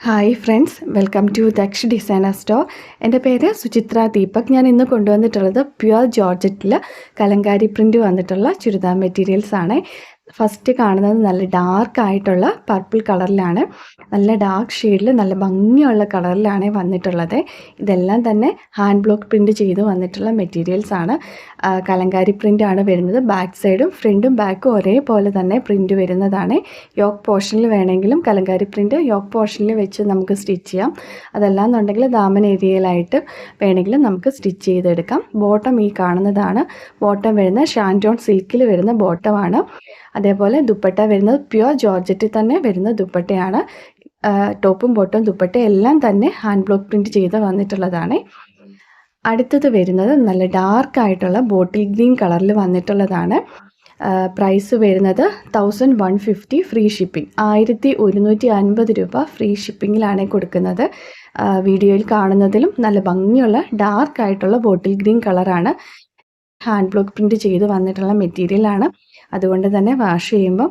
Hi friends welcome to Daksh designer store എന്റെ പേര് സുചിത്ര ദീപക്. ഞാൻ ഇന്ന് കൊണ്ടുവന്നിട്ടുള്ളത് പ്യുവർ ജോർജറ്റിൽ കലങ്കാരി പ്രിന്റ് വന്നിട്ടുള്ള ചുരിദാർ മെറ്റീരിയൽസ് ആണ്. ഫസ്റ്റ് കാണുന്നത് നല്ല ഡാർക്ക് ആയിട്ടുള്ള പർപ്പിൾ കളറിലാണ് നല്ല ഡാർക്ക് ഷെയ്ഡിൽ നല്ല ഭംഗിയുള്ള കളറിലാണ് വന്നിട്ടുള്ളത്. ഇതെല്ലാം തന്നെ ഹാൻഡ് ബ്ലോക്ക് പ്രിന്റ് ചെയ്ത് വന്നിട്ടുള്ള മെറ്റീരിയൽസ് ആണ്. കലങ്കാരി പ്രിന്റ് ആണ് വരുന്നത്. ബാക്ക് സൈഡും ഫ്രണ്ടും ബാക്കും ഒരേപോലെ തന്നെ പ്രിന്റ് വരുന്നതാണ്. യോക്ക് പോർഷനിൽ വേണമെങ്കിലും കലങ്കാരി പ്രിന്റ് യോക്ക് പോർഷനിൽ വെച്ച് നമുക്ക് സ്റ്റിച്ച് ചെയ്യാം. അതല്ലാന്നുണ്ടെങ്കിൽ ദാമൻ ഏരിയയിലായിട്ട് വേണമെങ്കിലും നമുക്ക് സ്റ്റിച്ച് ചെയ്തെടുക്കാം. ബോട്ടം ഈ കാണുന്നതാണ്. ബോട്ടം വരുന്ന ഷാന്റോൺ സിൽക്കിൽ വരുന്ന ബോട്ടമാണ് അതേപോലെ ദുപ്പട്ട വരുന്നത് പ്യുവർ ജോർജറ്റിൽ തന്നെ വരുന്ന ദുപ്പട്ടയാണ്. ടോപ്പും ബോട്ടും ദുപ്പട്ടയും എല്ലാം തന്നെ ഹാൻഡ് ബ്ലോക്ക് പ്രിന്റ് ചെയ്ത് വന്നിട്ടുള്ളതാണ്. അടുത്തത് വരുന്നത് നല്ല ഡാർക്ക് ആയിട്ടുള്ള ബോട്ടിൽ ഗ്രീൻ കളറിൽ വന്നിട്ടുള്ളതാണ്. പ്രൈസ് വരുന്നത് thousand one fifty free shipping. ആയിരത്തി ഒരുന്നൂറ്റി അൻപത് രൂപ ഫ്രീ ഷിപ്പിങ്ങിലാണ് കൊടുക്കുന്നത്. വീഡിയോയിൽ കാണുന്നതിലും നല്ല ഭംഗിയുള്ള ഡാർക്ക് ആയിട്ടുള്ള ബോട്ടിൽ ഗ്രീൻ കളറാണ് ഹാൻഡ് ബ്ലോക്ക് പ്രിന്റ് ചെയ്ത് വന്നിട്ടുള്ള മെറ്റീരിയലാണ്. അതുകൊണ്ട് തന്നെ വാഷ് ചെയ്യുമ്പം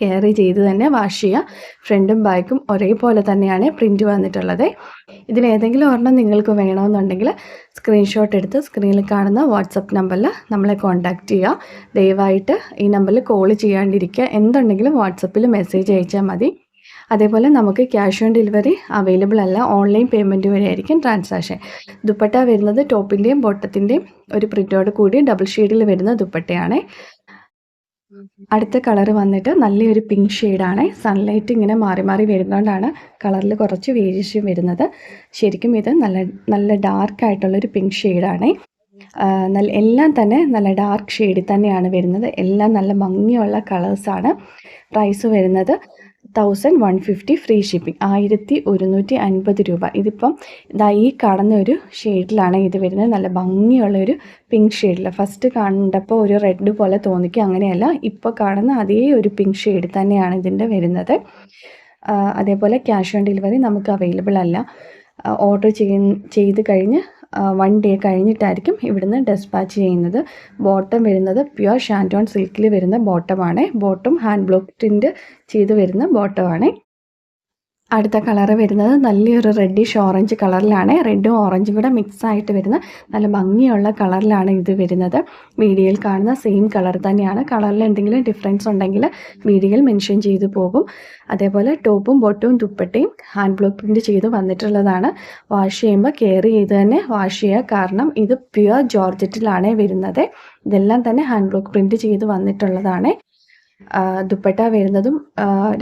കെയറി ചെയ്ത് തന്നെ വാഷ് ചെയ്യുക. ഫ്രണ്ടും ബാക്കും ഒരേപോലെ തന്നെയാണ് പ്രിന്റ് വന്നിട്ടുള്ളത്. ഇതിലേതെങ്കിലും ഒരെണ്ണം നിങ്ങൾക്ക് വേണമെന്നുണ്ടെങ്കിൽ സ്ക്രീൻഷോട്ട് എടുത്ത് സ്ക്രീനിൽ കാണുന്ന വാട്സപ്പ് നമ്പറിൽ നമ്മളെ കോൺടാക്റ്റ് ചെയ്യുക. ദയവായിട്ട് ഈ നമ്പറിൽ കോൾ ചെയ്യാണ്ടിരിക്കുക. എന്തുണ്ടെങ്കിലും വാട്സപ്പിൽ മെസ്സേജ് അയച്ചാൽ മതി. അതേപോലെ നമുക്ക് ക്യാഷ് ഓൺ ഡെലിവറി അവൈലബിൾ അല്ല. ഓൺലൈൻ പേയ്മെന്റ് വഴിയായിരിക്കും ട്രാൻസാക്ഷൻ ദുപ്പട്ട വരുന്നത് ടോപ്പിന്റെയും ബോട്ടത്തിന്റെയും ഒരു പ്രിന്റോട് കൂടി ഡബിൾ ഷെയ്ഡിൽ വരുന്ന ദുപ്പട്ടയാണ്. അടുത്ത കളർ വന്നിട്ട് നല്ലൊരു പിങ്ക് ഷെയ്ഡാണ് സൺലൈറ്റ് ഇങ്ങനെ മാറി മാറി വരുന്നതുകൊണ്ടാണ് കളറിൽ കുറച്ച് വേരിയേഷൻ വരുന്നത്. ശരിക്കും ഇത് നല്ല നല്ല ഡാർക്ക് ആയിട്ടുള്ളൊരു പിങ്ക് ഷെയ്ഡാണ് നല്ല എല്ലാം തന്നെ നല്ല ഡാർക്ക് ഷെയ്ഡിൽ തന്നെയാണ് വരുന്നത്. എല്ലാം നല്ല ഭംഗിയുള്ള കളേഴ്സാണ് പ്രൈസ് വരുന്നത്. Thousand one fifty free shipping ആയിരത്തി ഒരുന്നൂറ്റി അൻപത് രൂപ. ഇതിപ്പം ഇതാ ഈ കാണുന്ന ഒരു ഷെയ്ഡിലാണ് ഇത് വരുന്നത്. നല്ല ഭംഗിയുള്ള ഒരു പിങ്ക് ഷെയ്ഡിൽ ഫസ്റ്റ് കണ്ടപ്പോൾ ഒരു റെഡ് പോലെ തോന്നിക്കും. അങ്ങനെയല്ല ഇപ്പോൾ കാണുന്ന അതേ ഒരു പിങ്ക് ഷെയ്ഡ് തന്നെയാണ് ഇതിന്റെ വരുന്നത്. അതേപോലെ ക്യാഷ് ഓൺ ഡെലിവറി നമുക്ക് അവൈലബിൾ അല്ല. ഓർഡർ ചെയ്ത് കഴിഞ്ഞ് വൺ ഡേ കഴിഞ്ഞിട്ടായിരിക്കും ഇവിടുന്ന് ഡെസ്പാച്ച് ചെയ്യുന്നത്. ബോട്ടം വരുന്നത് പ്യുവർ ഷാന്റോൺ സിൽക്കിൽ വരുന്ന ബോട്ടമാണ് ബോട്ടം ഹാൻഡ് ബ്ലോക്ക് പ്രിന്റ് ചെയ്ത് വരുന്ന ബോട്ടമാണ് അടുത്ത കളർ വരുന്നത് നല്ലൊരു റെഡിഷ് ഓറഞ്ച് കളറിലാണ്. റെഡും ഓറഞ്ചും കൂടെ മിക്സ് ആയിട്ട് വരുന്ന നല്ല ഭംഗിയുള്ള കളറിലാണ് ഇത് വരുന്നത്. വീഡിയോയിൽ കാണുന്ന സെയിം കളർ തന്നെയാണ്. കളറിൽ എന്തെങ്കിലും ഡിഫറൻസ് ഉണ്ടെങ്കിൽ വീഡിയോയിൽ മെൻഷൻ ചെയ്തു പോകും. അതേപോലെ ടോപ്പും ബോട്ടവും ദുപ്പട്ടയും ഹാൻഡ് ബ്ലോക്ക് പ്രിന്റ് ചെയ്ത് വന്നിട്ടുള്ളതാണ്. വാഷ് ചെയ്യുമ്പോൾ കെയർ ചെയ്ത് തന്നെ വാഷ് ചെയ്യുക. കാരണം ഇത് പ്യുവർ ജോർജറ്റിലാണ് വരുന്നത്. ഇതെല്ലാം തന്നെ ഹാൻഡ് ബ്ലോക്ക് പ്രിന്റ് ചെയ്ത് വന്നിട്ടുള്ളതാണ്. ദുപ്പട്ട വരുന്നതും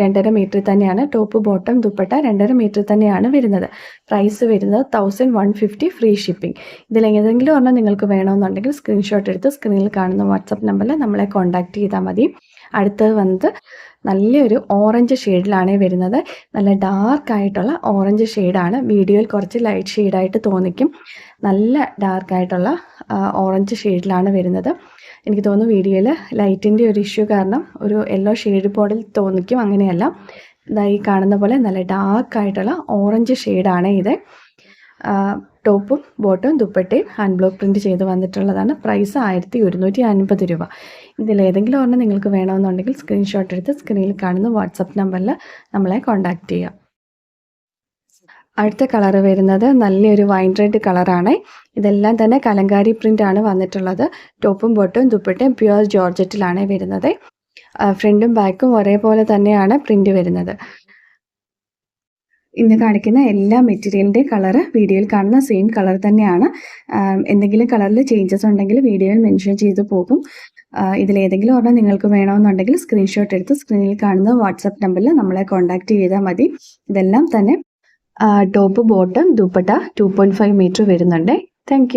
രണ്ടര മീറ്റർ തന്നെയാണ്. ടോപ്പ് ബോട്ടം ദുപ്പട്ട രണ്ടര മീറ്റർ തന്നെയാണ് വരുന്നത്. പ്രൈസ് വരുന്നത് thousand one fifty free shipping ഇതിൽ ഏതെങ്കിലും ഒരെണ്ണം നിങ്ങൾക്ക് വേണമെന്നുണ്ടെങ്കിൽ സ്ക്രീൻഷോട്ട് എടുത്ത് സ്ക്രീനിൽ കാണുന്ന വാട്സപ്പ് നമ്പറിൽ നമ്മളെ കോൺടാക്റ്റ് ചെയ്താൽ മതി. അടുത്തത് വന്നത് നല്ലൊരു ഓറഞ്ച് ഷെയ്ഡിലാണ് വരുന്നത്. നല്ല ഡാർക്ക് ആയിട്ടുള്ള ഓറഞ്ച് ഷെയ്ഡാണ് വീഡിയോയിൽ കുറച്ച് ലൈറ്റ് ഷെയ്ഡായിട്ട് തോന്നിക്കും. നല്ല ഡാർക്കായിട്ടുള്ള ഓറഞ്ച് ഷെയ്ഡിലാണ് വരുന്നത്. എനിക്ക് തോന്നുന്നു വീഡിയോയിൽ ലൈറ്റിന്റെ ഒരു ഇഷ്യൂ കാരണം ഒരു യെല്ലോ ഷെയ്ഡ് ബോർഡിൽ തോന്നിക്കും അങ്ങനെയല്ല. ഇതായി കാണുന്ന പോലെ നല്ല ഡാർക്ക് ആയിട്ടുള്ള ഓറഞ്ച് ഷെയ്ഡാണ് ഇത്. ടോപ്പും ബോട്ടും ദുപ്പട്ടയും ഹാൻഡ് ബ്ലോക്ക് പ്രിന്റ് ചെയ്ത് വന്നിട്ടുള്ളതാണ്. പ്രൈസ് ആയിരത്തി ഒരുന്നൂറ്റി അൻപത് രൂപ ഇതിലേതെങ്കിലും ഒരെണ്ണം നിങ്ങൾക്ക് വേണമെന്നുണ്ടെങ്കിൽ സ്ക്രീൻഷോട്ട് എടുത്ത് സ്ക്രീനിൽ കാണുന്ന വാട്സപ്പ് നമ്പറിൽ നമ്മളെ കോൺടാക്റ്റ് ചെയ്യാം. അടുത്ത കളർ വരുന്നത് നല്ലൊരു വൈൻ റെഡ് കളറാണ്. ഇതെല്ലാം തന്നെ കലങ്കാരി പ്രിന്റ് ആണ് വന്നിട്ടുള്ളത്. ടോപ്പും ബോട്ടും ദുപ്പട്ടയും പ്യുവർ ജോർജറ്റിലാണ് വരുന്നത്. ഫ്രണ്ടും ബാക്കും ഒരേപോലെ തന്നെയാണ് പ്രിന്റ് വരുന്നത്. ഇന്ന് കാണിക്കുന്ന എല്ലാ മെറ്റീരിയലിന്റെ കളർ വീഡിയോയിൽ കാണുന്ന സെയിം കളർ തന്നെയാണ്. എന്തെങ്കിലും കളറിൽ ചേഞ്ചസ് ഉണ്ടെങ്കിൽ വീഡിയോയിൽ മെൻഷൻ ചെയ്തു പോകും. ഇതിലേതെങ്കിലും ഒരെണ്ണം നിങ്ങൾക്ക് വേണമെന്നുണ്ടെങ്കിൽ സ്ക്രീൻഷോട്ട് എടുത്ത് സ്ക്രീനിൽ കാണുന്ന വാട്സപ്പ് നമ്പറിൽ നമ്മളെ കോൺടാക്റ്റ് ചെയ്താൽ മതി. ഇതെല്ലാം തന്നെ top bottom dupatta two point five metre വരുന്നുണ്ട്. താങ്ക്